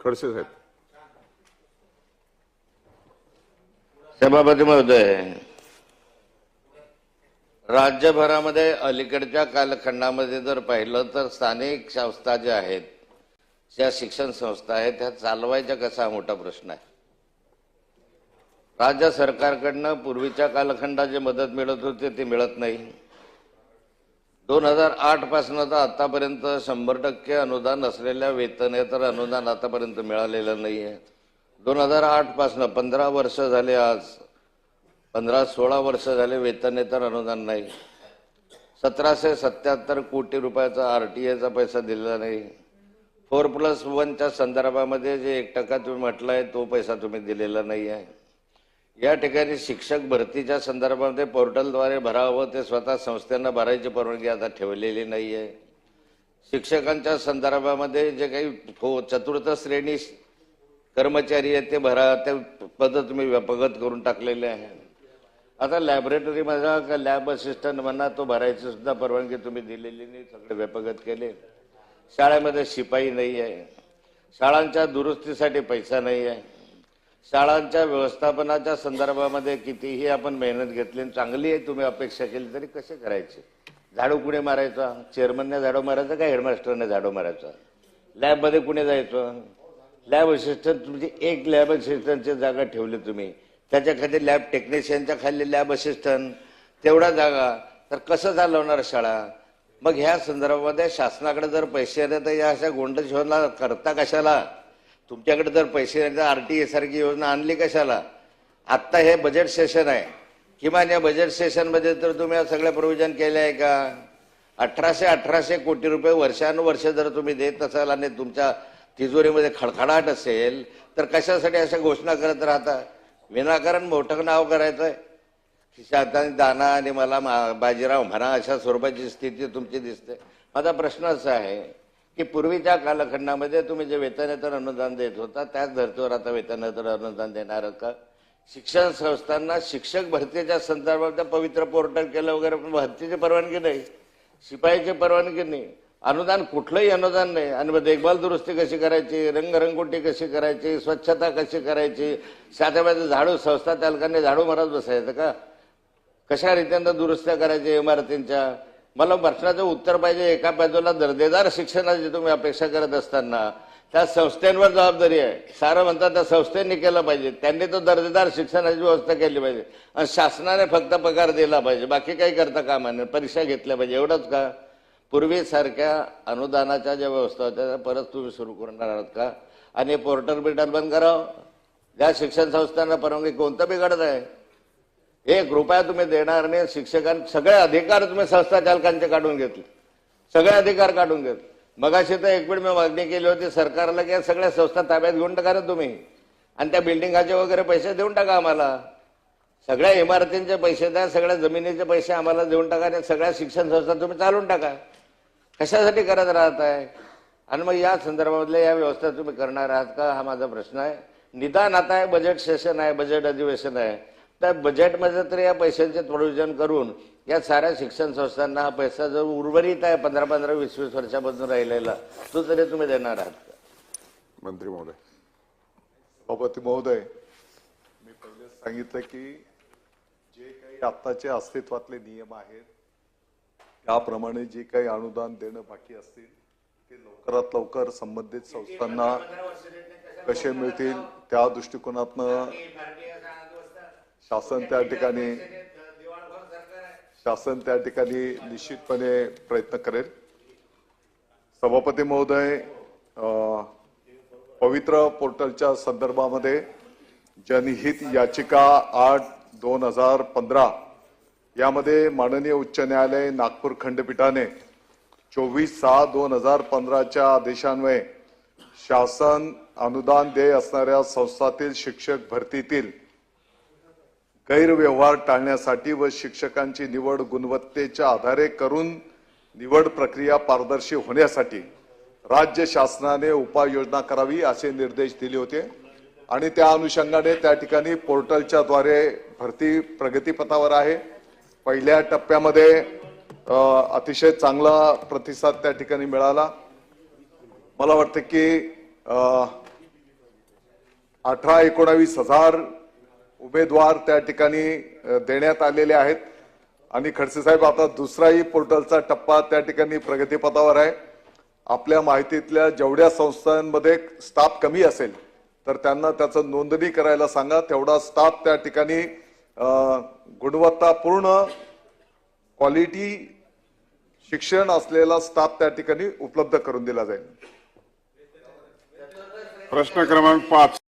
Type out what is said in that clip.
खडसे साहेब. सभापती महोदय राज्यभरामध्ये अलीकडच्या कालखंडामध्ये जर पाहिलं तर स्थानिक संस्था ज्या आहेत ज्या शिक्षण संस्था आहेत त्या चालवायच्या कसा हा मोठा प्रश्न आहे? राज्य सरकारकडनं पूर्वीच्या कालखंडात जे मदत मिळत होते ते मिळत नाही. दोन हजार आठपासून तर आतापर्यंत शंभर टक्के अनुदान असलेल्या वेतनेतर अनुदान आतापर्यंत मिळालेलं नाही आहे दोन हजार आठपासून पंधरा वर्ष झाले आज. पंधरा सोळा वर्ष झाले वेतनेतर अनुदान नाही. सतराशे सत्याहत्तर कोटी रुपयाचा आर टी एचा पैसा दिलेला नाही. फोर प्लस वनच्या संदर्भामध्ये जे एक टक्का तुम्ही म्हटलंय तो पैसा तुम्ही दिलेला नाही आहे या ठिकाणी शिक्षक भरतीच्या संदर्भामध्ये पोर्टलद्वारे भरावं ते स्वतः संस्थांना भरायची परवानगी आता ठेवलेली नाही आहे शिक्षकांच्या संदर्भामध्ये जे काही हो चतुर्थ श्रेणी कर्मचारी आहेत ते भरा ते पद तुम्ही व्यपगत करून टाकलेले आहे आता लॅबोरेटरी म्हणा का लॅब असिस्टंट म्हणा तो भरायची सुद्धा परवानगी तुम्ही दिलेली नाही सगळे व्यपगत केले. शाळेमध्ये शिपाई नाही आहे शाळांच्या दुरुस्तीसाठी पैसा नाही आहे शाळांच्या व्यवस्थापनाच्या संदर्भामध्ये कितीही आपण मेहनत घेतली आणि चांगली आहे तुम्ही अपेक्षा केली तरी कसे करायचे? झाडू कुणी मारायचा? चेअरमनने झाडू मारायचा का हेडमास्टरने झाडू मारायचा? लॅबमध्ये कुणी जायचं? लॅब असिस्टंट तुमची एक लॅब असिस्टंटची जागा ठेवली तुम्ही. त्याच्याखाली लॅब टेक्निशियनच्या खाली लॅब असिस्टंट. तेवढा जागा. तर कसं चालवणार शाळा? मग ह्या संदर्भामध्ये शासनाकडे जर पैसे आले तर या अशा गोंडशोधला करता कशाला? तुमच्याकडे जर पैसे आर टी आरटीए सारखी योजना आणली कशाला? आत्ता हे बजेट सेशन आहे. किमान या बजेट सेशनमध्ये तर तुम्ही या सगळ्या प्रोव्हिजन आहे का? अठराशे अठराशे कोटी रुपये वर्षानुवर्ष जर तुम्ही देत असाल आणि तुमच्या तिजोरीमध्ये खडखडाट असेल तर कशासाठी अशा घोषणा करत राहता? विनाकारण मोठं नाव करायचंय. खिशातानी दाना आणि मला मा- बाजीराव म्हणा अशा स्वरूपाची स्थिती तुमची दिसते. माझा प्रश्न असा आहे की पूर्वीच्या कालखंडामध्ये तुम्ही जे वेतनेतर अनुदान देत होता त्याच धर्तीवर आता वेतनेतर अनुदान देणार का? शिक्षण संस्थांना शिक्षक भरतीच्या संदर्भात पवित्र पोर्टल केलं वगैरे पण भरतीची परवानगी नाही. शिपाईची परवानगी नाही. अनुदान कुठलंही अनुदान नाही. आणि मग देखभाल दुरुस्ती कशी करायची? रंगरंगोटी कशी करायची? स्वच्छता कशी करायची? साध्यामध्ये झाडू संस्था चालकांनी झाडू मारत बसायचं का? कशा रीतीनं दुरुस्त्या करायच्या इमारतींच्या? मला प्रश्नाचं उत्तर पाहिजे एका बाजूला दर्जेदार शिक्षणाची तुम्ही अपेक्षा करत असताना त्या संस्थेंवर जबाबदारी आहे. सारं म्हणतात त्या संस्थेंनी केलं पाहिजे. त्यांनी तो दर्जेदार शिक्षणाची व्यवस्था केली पाहिजे. आणि शासनाने फक्त पगार दिला पाहिजे. बाकी काही करता कामा नाही परीक्षा घेतल्या पाहिजे. एवढंच का? पूर्वीसारख्या अनुदानाच्या ज्या व्यवस्था होत्या त्या परत तुम्ही सुरू करणार आहात का? आणि पोर्टल बिर्टल बंद करावं? ज्या शिक्षण संस्थांना परवानगी कोणतं बिघडत आहे? एक रुपया तुम्ही देणार नाही शिक्षकांनी सगळे अधिकार तुम्ही संस्था चालकांचे काढून घेतले. सगळे अधिकार काढून घेतले. मगाशी तर एक वेळ मी मागणी केली होती सरकारला की सगळ्या संस्था ताब्यात घेऊन टाका ना तुम्ही. आणि त्या बिल्डिंगाचे वगैरे पैसे देऊन टाका आम्हाला. सगळ्या इमारतींचे पैसे द्या सगळ्या जमिनीचे पैसे आम्हाला देऊन टाका आणि सगळ्या शिक्षण संस्था तुम्ही चालून टाका. कशासाठी करत राहत आहे आणि मग या संदर्भातल्या या व्यवस्था तुम्ही करणार आहात का? हा माझा प्रश्न आहे. निदान आता आहे बजेट सेशन आहे बजेट अधिवेशन आहे. त्या बजेटमध्ये तर या पैशांचे प्रोव्हिजन करून या साऱ्या शिक्षण संस्थांना हा पैसा जर उर्वरित आहे पंधरा पंधरा वीस वीस वर्षापासून राहिलेला तो तरी तुम्ही देणार आहात मंत्री महोदय. सभापती महोदय मी पहिले सांगितलं की जे काही आत्ताचे अस्तित्वातले नियम आहेत त्याप्रमाणे जे काही अनुदान देणं बाकी असतील ते लवकरात लवकर संबंधित संस्थांना कसे मिळतील त्या दृष्टिकोनातनं शासन त्या ठिकाणी शासन त्या ठिकाणी निश्चितपणे प्रयत्न करेल. सभापती महोदय पवित्र पोर्टलच्या संदर्भामध्ये जनहित याचिका आठ दोन हजार पंधरा यामध्ये माननीय उच्च न्यायालय नागपूर खंडपीठाने चोवीस सहा दोन हजार पंधराच्या आदेशान्वये शासन अनुदान देय असणाऱ्या संस्थातील शिक्षक भरतीतील गैरव्यवहार टाळण्यासाठी व शिक्षकांची निवड गुणवत्तेच्या आधारे करून निवड प्रक्रिया पारदर्शी होण्यासाठी राज्य शासनाने उपाययोजना करावी असे निर्देश दिले होते. आणि त्या अनुषंगाने त्या ठिकाणी पोर्टलच्या द्वारे भरती प्रगतीपथावर आहे. पहिल्या टप्प्यामध्ये अतिशय चांगला प्रतिसाद त्या ठिकाणी मिळाला. मला वाटतं की अठरा एकोणावीस हजार उमेदवार त्या ठिकाणी देण्यात आलेले आहेत. आणि खडसे साहेब आता दुसराही पोर्टलचा टप्पा त्या ठिकाणी प्रगतीपथावर आहे. आपल्या माहितीतल्या जेवढ्या संस्थांमध्ये स्टाफ कमी असेल तर त्यांना त्याचं नोंदणी करायला सांगा. तेवढा स्टाफ त्या ठिकाणी गुणवत्तापूर्ण क्वालिटी शिक्षण असलेला स्टाफ त्या ठिकाणी उपलब्ध करून दिला जाईल. प्रश्न क्रमांक पाच.